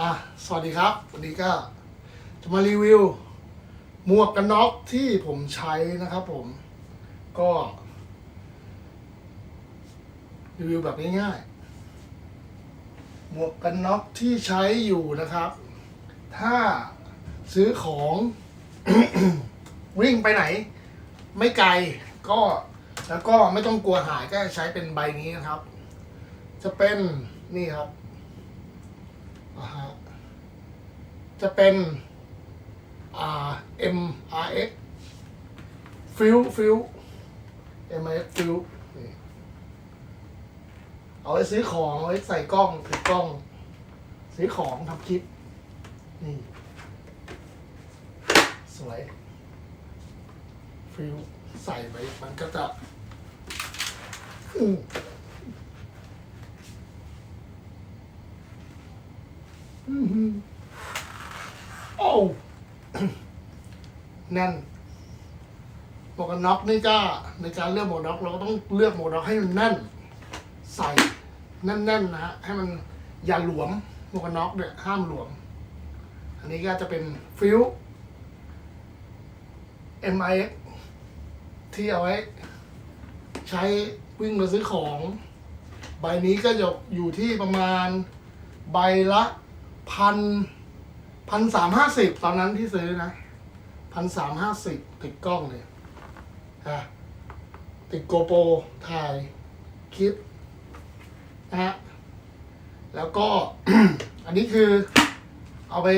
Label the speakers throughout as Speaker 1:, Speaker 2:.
Speaker 1: อะสวัสดีครับ วันนี้ก็จะมารีวิว หมวกกันน็อกที่ผมใช้นะครับผมก็ รีวิวแบบง่ายๆ หมวกกันน็อกที่ใช้อยู่นะครับ ถ้าซื้อของ วิ่งไปไหน ไม่ไกลก็แล้วก็ไม่ต้องกลัวหายก็ใช้เป็นใบนี้นะครับ จะเป็นนี่ครับ อ่าฮะจะเป็นอ่า M R X ฟิวฟิว M R X ฟิวเอาไว้ซื้อของเอาไว้ใส่กล้องถือกล้อง ซื้อของทำคลิป นี่ สวย ฟิวใส่ไปมันก็จะอืมอื้อหือ โอ้แน่นหมวกกันน็อกนี่ก็ในการเลือกหมวกกันน็อกเราก็ต้องเลือกหมวกกันน็อกให้มันแน่น ใส่แน่นๆนะฮะให้มันอย่าหลวมหมวกกันน็อกเนี่ยห้ามหลวม อันนี้ก็จะเป็นฟิว MIX ที่เอาไว้ ใช้วิ่งมาซื้อของ ใบนี้ก็จะอยู่ที่ประมาณใบละ พันพันสามห้าสิบตอนนั้นที่ซื้อนะพันสามห้าสิบติดกล้องเลยฮะติดโกโปรถ่ายคลิปนะฮะแล้วก็ อันนี้คือ เอาไป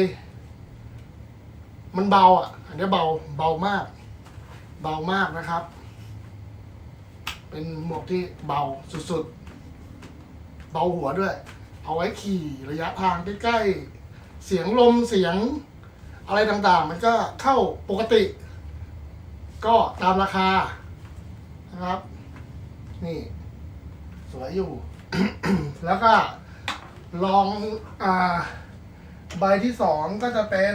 Speaker 1: มันเบาอะ อันนี้เบาเบามาก เบามากนะครับ เป็นหมวกที่เบาสุดๆ เบาหัวด้วย เอาไว้ขี่ระยะทางใกล้ๆ เสียงลมเสียงอะไรต่างๆ มันก็เข้าปกติ ก็ตามราคานะครับ นี่ สวยอยู่ แล้วก็ลองอ่าใบที่สองก็จะเป็น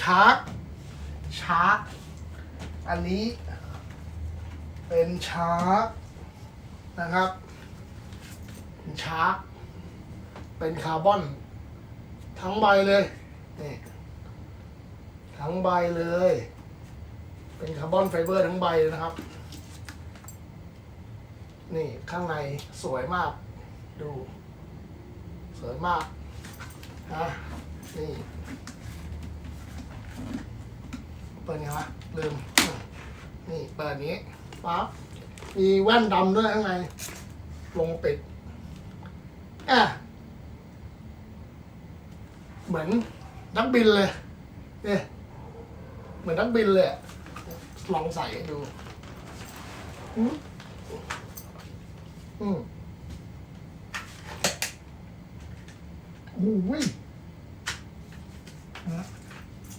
Speaker 1: ชาร์กชาร์กอันนี้เป็นชาร์กนะครับ ชาร์กเป็นคาร์บอน ทั้งใบเลยนี่ทั้งใบเลย เป็นคาร์บอนไฟเบอร์ทั้งใบเลยนะครับ นี่ข้างในสวยมาก ดู สวยมากนะนี่เปิดไงวะลืม นี่เปิดนี้ปั๊บมีแว่นดำด้วยข้างในลงปิด อะเหมือนนักบินเลยเนี่ยเหมือนนักบินเลยลองใส่ดูอืมอืมโอ้ยนะ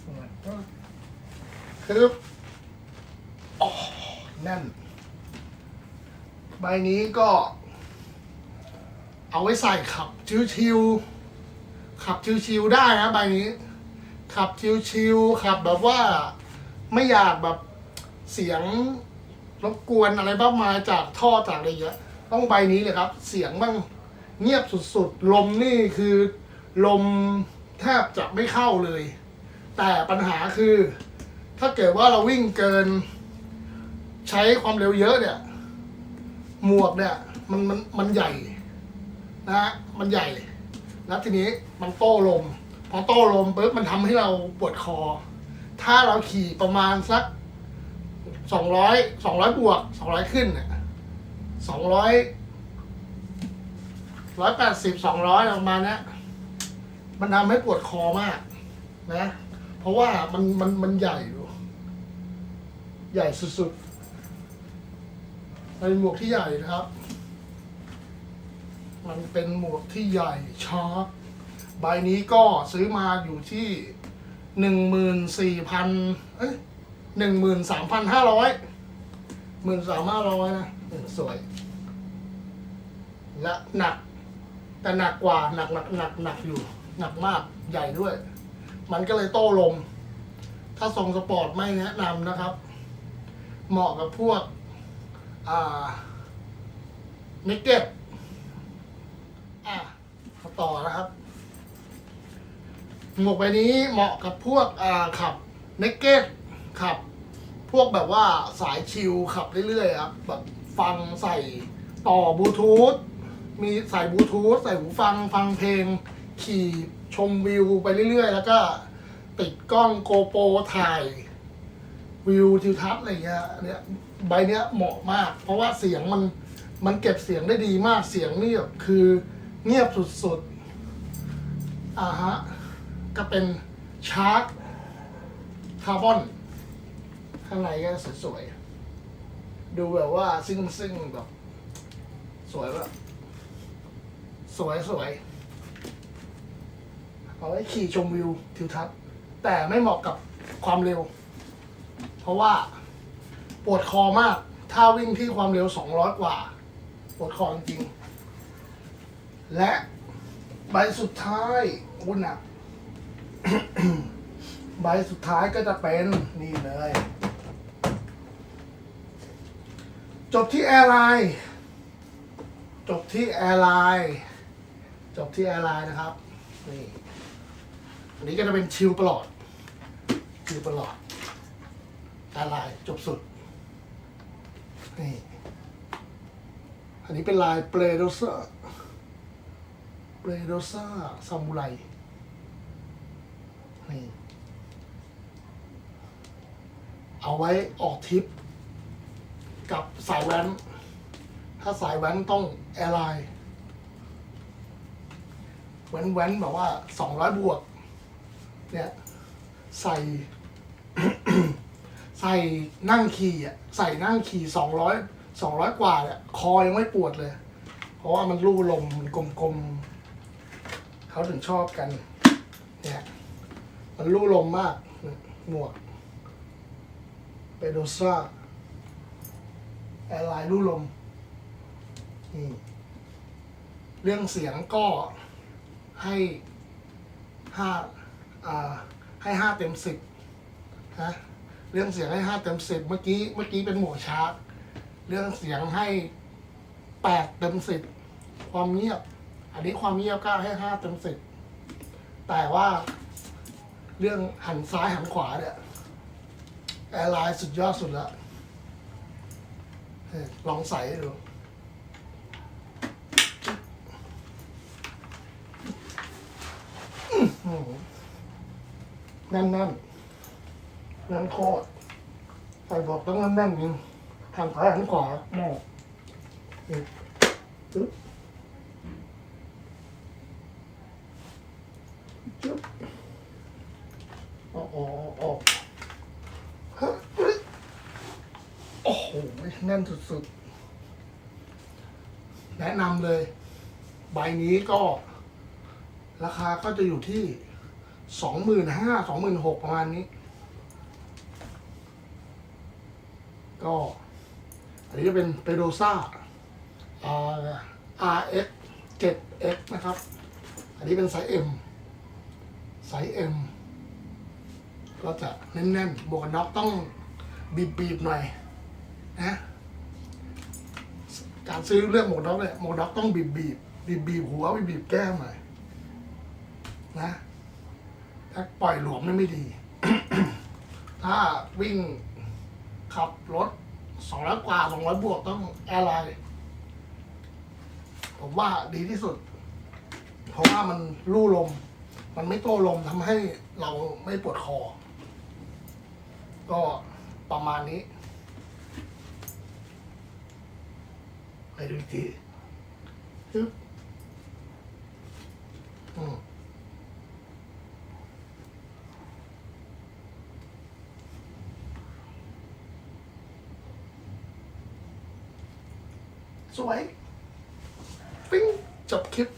Speaker 1: เปิดก็คือโอ้แน่น ใบนี้ก็ เอาไว้ใส่ขับชิวๆขับชิวๆได้นะใบนี้ ขับชิวๆขับแบบว่าไม่อยากแบบเสียงรบกวนอะไรบ้างมาจากท่อจากอะไรเยอะต้องใบนี้เลยครับ เสียงบ้างเงียบสุดๆ ลมนี่คือ ลมแทบจะไม่เข้าเลย แต่ปัญหาคือ ถ้าเกิดว่าเราวิ่งเกิน ใช้ความเร็วเยอะเนี่ย หมวกเนี่ย มันมันมันใหญ่ นะฮะมันใหญ่แล้วทีนี้มันโต้ลม พอโต้ลมปุ๊บมันทำให้เราปวดคอ ถ้าเราขี่ประมาณสักสองร้อยสองร้อยบวกสองร้อยขึ้นเนี่ยสองร้อยร้อยแปดสิบสองร้อยประมาณนี้มันทำให้ปวดคอมากนะ เพราะว่ามันมันมันใหญ่ดูใหญ่สุดๆเป็นหมวกที่ใหญ่นะครับ มันเป็นหมวกที่ใหญ่ชาร์ปใบนี้ก็ซื้อมาอยู่ที่หนึ่งหมื่นสี่พันเอ้ยหนึ่งหมื่นสามพันห้าร้อยหมื่นสามห้าร้อยนะสวย และหนัก แต่หนักกว่าหนักหนักหนักหนักอยู่ หนักมากใหญ่ด้วย มันก็เลยโต้ลม ถ้าทรงสปอร์ตไม่แนะนำนะครับ เหมาะกับพวก อ่าเนกเก็ต ต่อนะครับ หมวกใบนี้เหมาะกับพวกอ่าขับเนกเก็ตขับ พวกแบบว่าสายชิลขับเรื่อยๆครับแบบฟังใส่ต่อบลูทูธมีใส่บลูทูธใส่หูฟังฟังเพลง ขี่ชมวิวไปเรื่อยๆ แล้วก็ติดกล้องโกโปรถ่าย วิวทิวทัศน์อะไรเงี้ยเนี้ยใบเนี้ยเหมาะมาก เพราะว่าเสียงมันมันเก็บเสียงได้ดีมากเสียงนี่แบบคือเงียบสุดๆ อ่าฮะก็เป็นชาร์จคาร์บอน ข้างในก็สวยๆ ดูแบบว่าซิ่งซิ่งแบบ สวยแบบสวยสวยเอาไว้ขี่ชมวิวทิวทัศน์ แต่ไม่เหมาะกับความเร็ว เพราะว่าปวดคอมาก ถ้าวิ่งที่ความเร็ว 200 กว่า ปวดคอจริง และ ใบสุดท้ายคุณอะ ใบสุดท้ายก็จะเป็นนี่เลย จบที่แอร์ไลน์จบที่แอร์ไลน์จบที่แอร์ไลน์นะครับ นี่ อันนี้ก็จะเป็นชิลตลอด ชิลตลอดแอร์ไลน์จบสุด นี่ อันนี้เป็นลายเปรโดซ่า เรโดซ่าซามูไรนี่เอาไว้ออกทริป กับสายแว้น ถ้าสายแว้นต้องแอร์ไลน์แว้นแว้นแบบว่าสองร้อยบวก เนี่ยใส่ใส่นั่งขี่อะใส่นั่งขี่สองร้อยสองร้อยกว่าเนี่ยคอยังไม่ปวดเลย เพราะว่ามันรูลมมันกลมๆ เขาถึงชอบกันเนี่ยมันรูลมมาก หมวกเปโดซ่าแอร์ไลน์รูลมนี่เรื่องเสียงก็ให้ห้าให้ห้าเต็มสิบนะเรื่องเสียงให้ห้าเต็มสิบเมื่อกี้เมื่อกี้เป็นหมวกชาร์จเรื่องเสียงให้แปดเต็มสิบความเงียบ อันนี้ความเงียบก็ให้ห้าเต็มสิบแต่ว่าเรื่องหันซ้ายหันขวาเนี่ยแอร์ไลน์สุดยอดสุดละลองใส่ดูแน่นแน่นแน่นโคตรใส่บอกต้องแน่นแน่นจริงทางซ้ายหันขวาแม่นี่จึ๊บ จึ๊บออกออกออกโอ้โหแน่นสุดๆ แนะนำเลย ใบนี้ก็ ราคาก็จะอยู่ที่สองหมื่นห้าสองหมื่นหกประมาณนี้ ก็ อันนี้จะเป็นเปโดซ่า RX 7X นะครับ อันนี้เป็นไซส์ M ไซส์ M ก็จะแน่นๆบวกกันน็อกต้องบีบๆหน่อยนะการซื้อเรื่องหมวกน็อกเนี่ยหมวกน็อกต้องบีบบีบบีบบีบๆหัวบีบบีบๆแก้มหน่อยนะถ้าปล่อยหลวมนี่ไม่ดี ถ้าวิ่งขับรถสองร้อยกว่าสองร้อยบวกต้องแอร์ไลน์ผมว่าดีที่สุด เพราะว่ามันลู่ลม มันไม่โต้ลมทำให้เราไม่ปวดคอ ก็ประมาณนี้ ไปดูทีฮึบอืมสวย ปิ้งจบคลิป